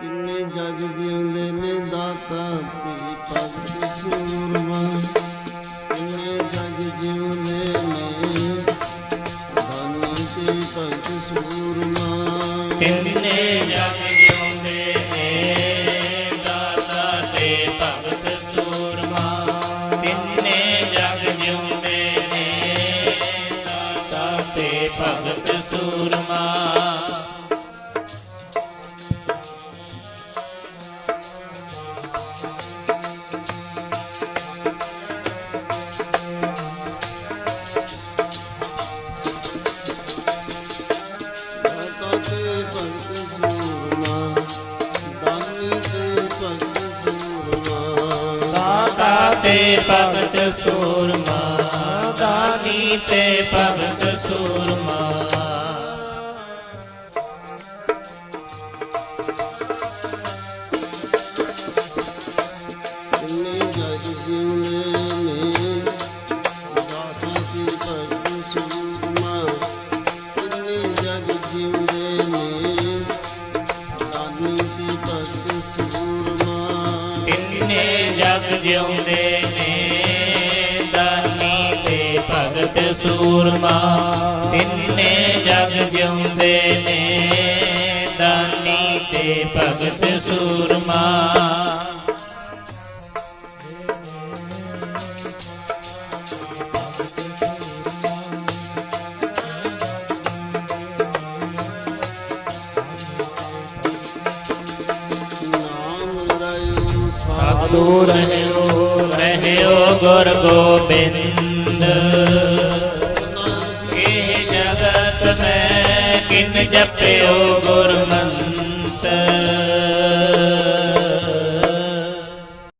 ਕਿੰਨੇ ਜਗ ਜਿਉਂਦੇ ਨੇ ਦਾਤਾ ਤੇ ਭਗਤ ਸੂਰਮਾ। ਕਿੰਨੇ ਜਗ ਜਿਉਂਦੇ ਨੇ ਦਾਨੀ ਤੇ ਭਗਤ ਸੂਰਮਾ। ਕਿੰਨੇ ਜਗ ਜਿਉਂਦੇ ਨੇ ਦਾਤਾ ਤੇ ਭਗਤ ਸੂਰਮਾ। ਕਿੰਨੇ ਜਗ ਜਿਉਂਦੇ ਨੇ ਦਾਤਾ ਤੇ ਭਗਤ ਸੂਰਮਾ। ਤੇ ਭਗਤ ਸੂਰਮਾ। ਦਾਨੀ ਤੇ ਭਗਤ ਸੂਰਮਾ। ਤਿੰਨੇ ਜਗ ਜਿਉਂਦੇ ਨੇ। ਦਾਨੀ ਤੇ ਭਗਤ ਸੂਰਮਾ, ਤਿੰਨੇ ਜਗ ਜਿਉਂਦੇ ਨੇ। ਦਾਨੀ ਤੇ ਭਗਤ ਸੂਰਮਾ। ਸਾਧੂ ਰਹਿਓ ਰਹਿਓ ਗੁਰ ਗੋਬਿੰਦ। ਇਹ ਜਗਤ ਮੈਂ ਕਿਨ ਜਪਿਓ ਗੁਰ